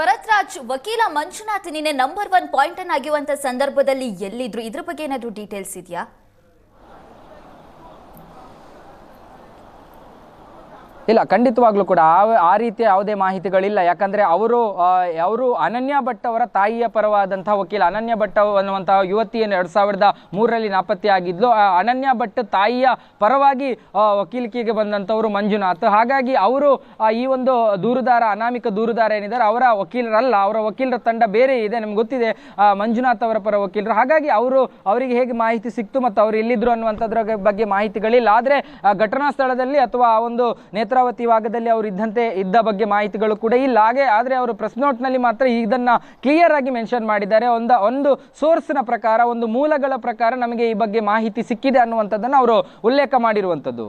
ಭರತ್ ರಾಜ್ ವಕೀಲ ಮಂಜುನಾಥ್ ನಿನ್ನೆ number one point ಅನ್ ಆಗಿರುವಂತ ಸಂದರ್ಭದಲ್ಲಿ ಎಲ್ಲಿದ್ರು? ಇದ್ರ ಬಗ್ಗೆ ಏನಾದ್ರು ಡೀಟೇಲ್ಸ್ ಇದೆಯಾ? ಇಲ್ಲ, ಖಂಡಿತವಾಗ್ಲೂ ಕೂಡ ಆ ಆ ರೀತಿಯ ಯಾವುದೇ ಮಾಹಿತಿಗಳಿಲ್ಲ. ಯಾಕಂದ್ರೆ ಅವರು ಅವರು ಅನನ್ಯ ಭಟ್ ಅವರ ತಾಯಿಯ ಪರವಾದಂತಹ ವಕೀಲ, ಅನನ್ಯ ಭಟ್ ಅನ್ನುವಂತಹ ಯುವತಿಯನ್ನು ಎರಡ್ ಸಾವಿರದ ಮೂರರಲ್ಲಿ ನಾಪತ್ತೆಯಾಗಿದ್ಲು ಅನನ್ಯ ಭಟ್ ತಾಯಿಯ ಪರವಾಗಿ ವಕೀಲಿಕೆಗೆ ಬಂದಂಥವರು ಮಂಜುನಾಥ್. ಹಾಗಾಗಿ ಅವರು ಈ ಒಂದು ದೂರುದಾರ, ಅನಾಮಿಕ ದೂರುದಾರ ಏನಿದ್ದಾರೆ, ಅವರ ವಕೀಲರಲ್ಲ, ಅವರ ವಕೀಲರ ತಂಡ ಬೇರೆ ಇದೆ, ನಿಮ್ಗೆ ಗೊತ್ತಿದೆ. ಮಂಜುನಾಥ್ ಅವರ ಪರ ವಕೀಲರು. ಹಾಗಾಗಿ ಅವರು, ಅವರಿಗೆ ಹೇಗೆ ಮಾಹಿತಿ ಸಿಕ್ತು ಮತ್ತು ಅವರು ಎಲ್ಲಿದ್ರು ಅನ್ನುವಂಥದ್ರ ಬಗ್ಗೆ ಮಾಹಿತಿಗಳಿಲ್ಲ. ಆದರೆ ಘಟನಾ ಸ್ಥಳದಲ್ಲಿ ಅಥವಾ ಆ ಒಂದು ನೇತ್ರಾವತಿ ಭಾಗದಲ್ಲಿ ಅವರು ಇದ್ದಂತೆ ಇದ್ದ ಬಗ್ಗೆ ಮಾಹಿತಿಗಳು ಕೂಡ ಇಲ್ಲ. ಹಾಗೆ ಆದರೆ ಅವರು ಪ್ರೆಸ್ ನೋಟ್ನಲ್ಲಿ ಮಾತ್ರ ಇದನ್ನ ಕ್ಲಿಯರ್ ಆಗಿ ಮೆನ್ಷನ್ ಮಾಡಿದ್ದಾರೆ. ಒಂದು ಒಂದು ಸೋರ್ಸ್ನ ಪ್ರಕಾರ, ಒಂದು ಮೂಲಗಳ ಪ್ರಕಾರ ನಮಗೆ ಈ ಬಗ್ಗೆ ಮಾಹಿತಿ ಸಿಕ್ಕಿದೆ ಅನ್ನುವಂಥದ್ದನ್ನು ಅವರು ಉಲ್ಲೇಖ ಮಾಡಿರುವಂಥದ್ದು.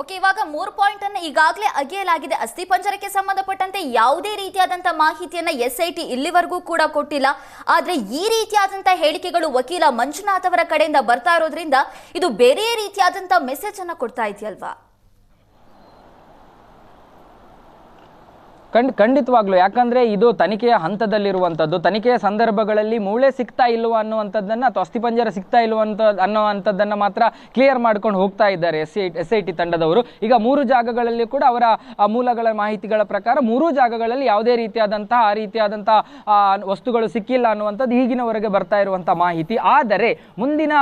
ಓಕೆ ಇವಾಗ ಮೂರು ಪಾಯಿಂಟ್ ಅನ್ನು ಈಗಾಗಲೇ ಅಗೆಯಲಾಗಿದೆ. ಅಸ್ಥಿಪಂಜರಕ್ಕೆ ಸಂಬಂಧಪಟ್ಟಂತೆ ಯಾವುದೇ ರೀತಿಯಾದಂತ ಮಾಹಿತಿಯನ್ನ ಎಸ್ ಐ ಟಿ ಇಲ್ಲಿವರೆಗೂ ಕೂಡ ಕೊಟ್ಟಿಲ್ಲ. ಆದ್ರೆ ಈ ರೀತಿಯಾದಂತ ಹೇಳಿಕೆಗಳು ವಕೀಲ ಮಂಜುನಾಥ್ ಅವರ ಕಡೆಯಿಂದ ಬರ್ತಾ ಇರೋದ್ರಿಂದ ಇದು ಬೇರೆ ರೀತಿಯಾದಂತ ಮೆಸೇಜ್ ಅನ್ನ ಕೊಡ್ತಾ ಇದೆಯಲ್ವಾ? ಖಂಡ್, ಖಂಡಿತವಾಗ್ಲು. ಯಾಕಂದ್ರೆ ಇದು ತನಿಖೆಯ ಹಂತದಲ್ಲಿರುವಂಥದ್ದು ತನಿಖೆಯ ಸಂದರ್ಭಗಳಲ್ಲಿ ಮೂಳೆ ಸಿಗ್ತಾ ಇಲ್ಲವ ಅನ್ನುವಂಥದ್ದನ್ನ ಅಥವಾ ಅಸ್ಥಿಪಂಜರ ಸಿಗ್ತಾ ಇಲ್ವ ಅಂತ, ಅನ್ನುವಂಥದ್ದನ್ನ ಮಾತ್ರ ಕ್ಲಿಯರ್ ಮಾಡ್ಕೊಂಡು ಹೋಗ್ತಾ ಇದ್ದಾರೆ S I S I T ತಂಡದವರು. ಈಗ ಮೂರು ಜಾಗಗಳಲ್ಲಿ ಕೂಡ ಅವರ ಮೂಲಗಳ ಮಾಹಿತಿಗಳ ಪ್ರಕಾರ ಮೂರೂ ಜಾಗಗಳಲ್ಲಿ ಯಾವುದೇ ರೀತಿಯಾದಂತಹ, ಆ ರೀತಿಯಾದಂತಹ ವಸ್ತುಗಳು ಸಿಕ್ಕಿಲ್ಲ ಅನ್ನುವಂಥದ್ದು ಈಗಿನವರೆಗೆ ಬರ್ತಾ ಇರುವಂಥ ಮಾಹಿತಿ. ಆದರೆ ಮುಂದಿನ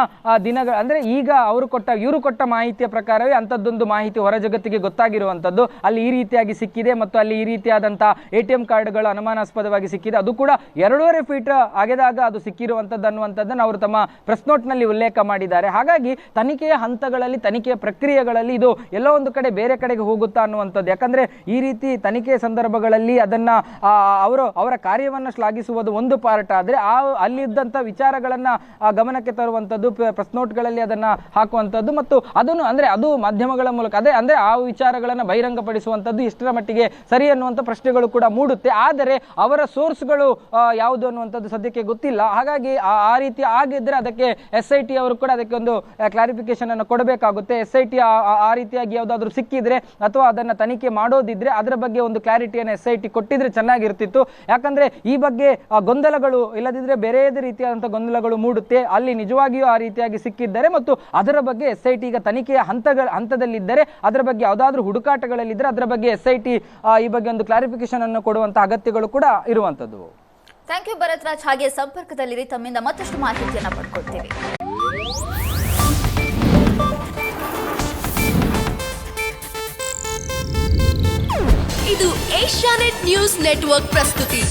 ದಿನಗಳ, ಅಂದ್ರೆ ಈಗ ಅವರು ಕೊಟ್ಟ, ಇವರು ಕೊಟ್ಟ ಮಾಹಿತಿಯ ಪ್ರಕಾರವೇ ಅಂಥದ್ದೊಂದು ಮಾಹಿತಿ ಹೊರ ಜಗತ್ತಿಗೆ ಗೊತ್ತಾಗಿರುವಂಥದ್ದು. ಅಲ್ಲಿ ಈ ರೀತಿಯಾಗಿ ಸಿಕ್ಕಿದೆ ಮತ್ತು ಅಲ್ಲಿ ಈ ರೀತಿಯಾದಂತಹ ಎ ಟಿ ಎಂ ಕಾರ್ಡ್ಗಳು ಅನುಮಾನಾಸ್ಪದವಾಗಿ ಸಿಕ್ಕಿದೆ. ಅದು ಕೂಡ ಎರಡೂವರೆ ಫೀಟ್ ಆಗಿದಾಗ ಅದು ಸಿಕ್ಕಿರುವಂಥದ್ದು ಅನ್ನುವಂಥದ್ದನ್ನು ಅವರು ತಮ್ಮ ಪ್ರೆಸ್ ನೋಟ್ನಲ್ಲಿ ಉಲ್ಲೇಖ ಮಾಡಿದ್ದಾರೆ. ಹಾಗಾಗಿ ತನಿಖೆಯ ಹಂತಗಳಲ್ಲಿ, ತನಿಖೆಯ ಪ್ರಕ್ರಿಯೆಗಳಲ್ಲಿ ಇದು ಎಲ್ಲೋ ಒಂದು ಕಡೆ ಬೇರೆ ಕಡೆಗೆ ಹೋಗುತ್ತಾ ಅನ್ನುವಂಥದ್ದು. ಯಾಕಂದ್ರೆ ಈ ರೀತಿ ತನಿಖೆಯ ಸಂದರ್ಭಗಳಲ್ಲಿ ಅದನ್ನ ಅವರು, ಅವರ ಕಾರ್ಯವನ್ನು ಶ್ಲಾಘಿಸುವುದು ಒಂದು ಪಾರ್ಟ್. ಆದರೆ ಆ ಅಲ್ಲಿದ್ದಂಥ ವಿಚಾರಗಳನ್ನ ಗಮನಕ್ಕೆ ತರುವಂಥದ್ದು ಪ್ರೆಸ್ ನೋಟ್ಗಳಲ್ಲಿ ಅದನ್ನ ಹಾಕುವಂಥದ್ದು ಮತ್ತು ಅದನ್ನು, ಅಂದ್ರೆ ಅದು ಮಾಧ್ಯಮಗಳ ಮೂಲಕ. ಅದೇ, ಅಂದ್ರೆ ಆ ವಿಚಾರಗಳನ್ನು ಬಹಿರಂಗಪಡಿಸುವಂಥದ್ದು ಇಷ್ಟರ ಮಟ್ಟಿಗೆ ಸರಿ ಅನ್ನುವಂಥ ಪ್ರಶ್ನೆಗಳು ಕೂಡ ಮೂಡುತ್ತೆ. ಆದರೆ ಅವರ ಸೋರ್ಸ್ಗಳು ಯಾವುದು ಅನ್ನುವಂಥದ್ದು ಸದ್ಯಕ್ಕೆ ಗೊತ್ತಿಲ್ಲ. ಹಾಗಾಗಿ ಆ- ರೀತಿ ಆಗಿದ್ದರೆ ಅದಕ್ಕೆ ಎಸ್ ಐ ಟಿ ಅವರು ಕೂಡ ಅದಕ್ಕೆ ಒಂದು ಕ್ಲಾರಿಫಿಕೇಶನ್ ಅನ್ನು ಕೊಡಬೇಕಾಗುತ್ತೆ. ಎಸ್ ಐ ಟಿ ಆ ರೀತಿಯಾಗಿ ಯಾವುದಾದ್ರೂ ಸಿಕ್ಕಿದ್ರೆ ಅಥವಾ ಅದನ್ನ ತನಿಖೆ ಮಾಡೋದಿದ್ರೆ ಅದರ ಬಗ್ಗೆ ಒಂದು ಕ್ಲಾರಿಟಿಯನ್ನು ಎಸ್ ಐ ಟಿ ಕೊಟ್ಟಿದ್ರೆ ಚೆನ್ನಾಗಿರ್ತಿತ್ತು. ಯಾಕಂದ್ರೆ ಈ ಬಗ್ಗೆ ಗೊಂದಲಗಳು ಇಲ್ಲದಿದ್ರೆ ಬೇರೆ ರೀತಿಯಾದಂಥ ಗೊಂದಲಗಳು ಮೂಡುತ್ತೆ. ಅಲ್ಲಿ ನಿಜವಾಗಿಯೂ ಆ ರೀತಿಯಾಗಿ ಸಿಕ್ಕಿದ್ದಾರೆ ಮತ್ತು ಅದರ ಬಗ್ಗೆ ಎಸ್ ಐ ಟಿ ಈಗ ತನಿಖೆಯ ಹಂತಗಳ, ಹಂತದಲ್ಲಿದ್ದರೆ, ಅದರ ಬಗ್ಗೆ ಯಾವುದಾದ್ರೂ ಹುಡುಕಾಟಗಳಲ್ಲಿದ್ದರೆ ಅದರ ಬಗ್ಗೆ ಎಸ್ ಐ ಟಿ ಈ ಬಗ್ಗೆ ಒಂದು ಕ್ಲಾರಿಫಿಕೇಶನ್ ಅನ್ನು ಕೊಡುವಂಥ ಅಗತ್ಯಗಳು ಕೂಡ ಇರುವಂತದ್ದು. ಥ್ಯಾಂಕ್ ಯು ಭರತ್ ರಾಜ್ ಹಾಗೆ ಸಂಪರ್ಕದಲ್ಲಿರಿ. ತಮ್ಮಿಂದ ಮತ್ತಷ್ಟು ಮಾಹಿತಿಯನ್ನು ಪಡ್ಕೊಳ್ತೀವಿ. ಇದು ಏಷ್ಯಾನೆಟ್ ನ್ಯೂಸ್ ನೆಟ್ವರ್ಕ್ ಪ್ರಸ್ತುತಿ.